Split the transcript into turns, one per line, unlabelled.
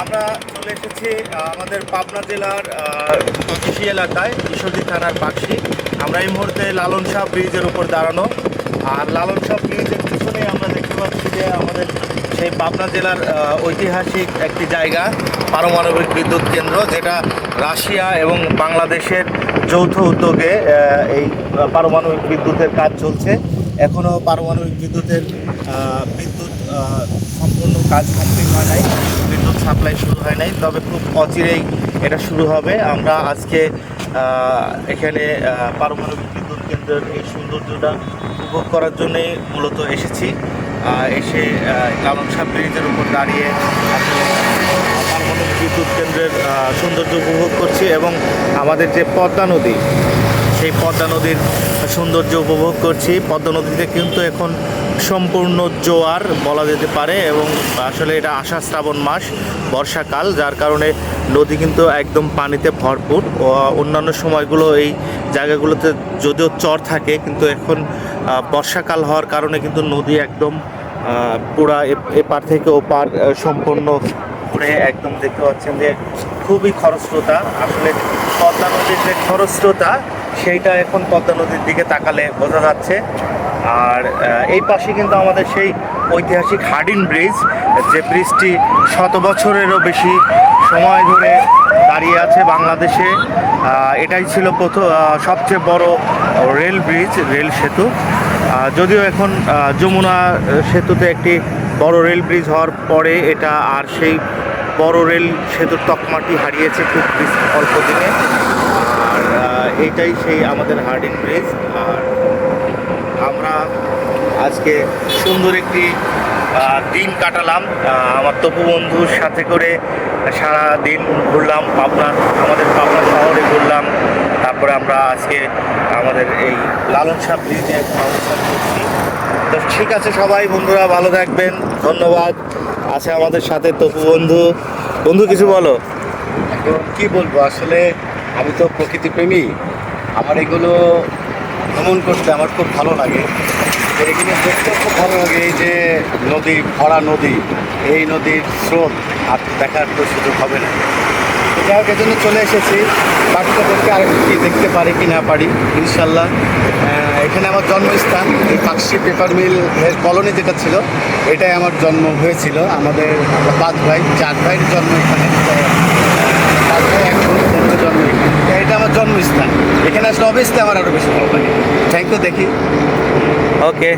আমরা চলে এসেছি আমাদের পাবনা জেলার পাকশি এলাকায়, ঈশ্বরদী থানার পাকশি আমরা এই মুহূর্তে লালন শাহ ব্রিজের উপর দাঁড়ানো। আর লালন শাহ ব্রিজের পিছনে আমরা দেখতে পাচ্ছি যে আমাদের সেই পাবনা জেলার ঐতিহাসিক একটি জায়গা, পারমাণবিক বিদ্যুৎ কেন্দ্র, যেটা রাশিয়া এবং বাংলাদেশের যৌথ উদ্যোগে এই পারমাণবিক বিদ্যুতের কাজ চলছে। এখনও পারমাণবিক বিদ্যুতের বিদ্যুৎ সম্পূর্ণ কাজ কমপ্লিট হয় নাই। বিদ্যুৎ সাপ্লাই শুরু হয় নাই, তবে খুব অচিরেই এটা শুরু হবে। আমরা আজকে এখানে পারমাণবিক বিদ্যুৎ কেন্দ্রের এই সৌন্দর্যটা উপভোগ করার জন্যই মূলত এসেছি। এসে লালন শাহ ব্রিজের উপর দাঁড়িয়ে পারমাণবিক বিদ্যুৎ কেন্দ্রের সৌন্দর্য উপভোগ করছি এবং আমাদের যে পদ্মা নদী, সেই পদ্মা নদীর সৌন্দর্য উপভোগ করছি। পদ্মা নদীতে কিন্তু এখন সম্পূর্ণ জোয়ার বলা যেতে পারে এবং আসলে এটা আষাঢ় শ্রাবণ মাস, বর্ষাকাল, যার কারণে নদী কিন্তু একদম পানিতে ভরপুর। অন্যান্য সময়গুলো এই জায়গাগুলোতে যদিও চর থাকে, কিন্তু এখন বর্ষাকাল হওয়ার কারণে কিন্তু নদী একদম পুরা এপার থেকে ওপার সম্পূর্ণ ঘুরে একদম দেখতে পাচ্ছেন যে খুবই খরস্রোতা। আসলে পদ্মা নদীর যে খরস্রোতা, সেইটা এখন পদ্মা নদীর দিকে তাকালে বোঝা যাচ্ছে। আর এই পাশে কিন্তু আমাদের সেই ঐতিহাসিক হার্ডিন ব্রিজ, যে ব্রিজটি শত বছরেরও বেশি সময় ধরে দাঁড়িয়ে আছে বাংলাদেশে। এটাই ছিল প্রথম সবচেয়ে বড় রেল ব্রিজ, রেল সেতু। যদিও এখন যমুনা সেতুতে একটি বড় রেল ব্রিজ হওয়ার পরে এটা আর সেই বড় রেল সেতুর তকমাটি হারিয়েছে খুব অল্প দিনে। আর এইটাই সেই আমাদের হার্ডিন ব্রিজ। আর আজকে সুন্দর একটি দিন কাটালাম। আমার তপু বন্ধুর সাথে করে সারা দিন ঘুরলাম, পাবনা, আমাদের পাবনা শহরে ঘুরলাম। তারপরে আমরা আজকে আমাদের এই লালন শাহ ব্রিজে তো ঠিক আছে সবাই, বন্ধুরা ভালো থাকবেন। ধন্যবাদ। আছে আমাদের সাথে তপু বন্ধু। বন্ধু, কিছু বলো?
কি বলব? আসলে আমি তো প্রকৃতি প্রেমী আমার এগুলো ভ্রমণ করতে আমার খুব ভালো লাগে। এখানে দেখতে খুব ভালো লাগে এই যে নদী, ভরা নদী। এই নদীর স্রোত আর দেখার তো সুযোগ হবে না। যাই হোক, এজন্য চলে এসেছি। দেখতে আর কি দেখতে পারি কি না পারি, ইনশাল্লাহ। এখানে আমার জন্মস্থান, এই পাকশি পেপার মিল এর কলোনি যেটা ছিল, এটাই আমার জন্ম হয়েছিল। আমাদের পাঁচ ভাই, চার ভাইয়ের জন্ম এখানে পাঁচ ভাই এক জন্ম। এটা আমার জন্মস্থান। এখানে আসলে অবশ্যই আমার আরও বেশি ভালো লাগে। থ্যাংক ইউ দেখি।
ওকে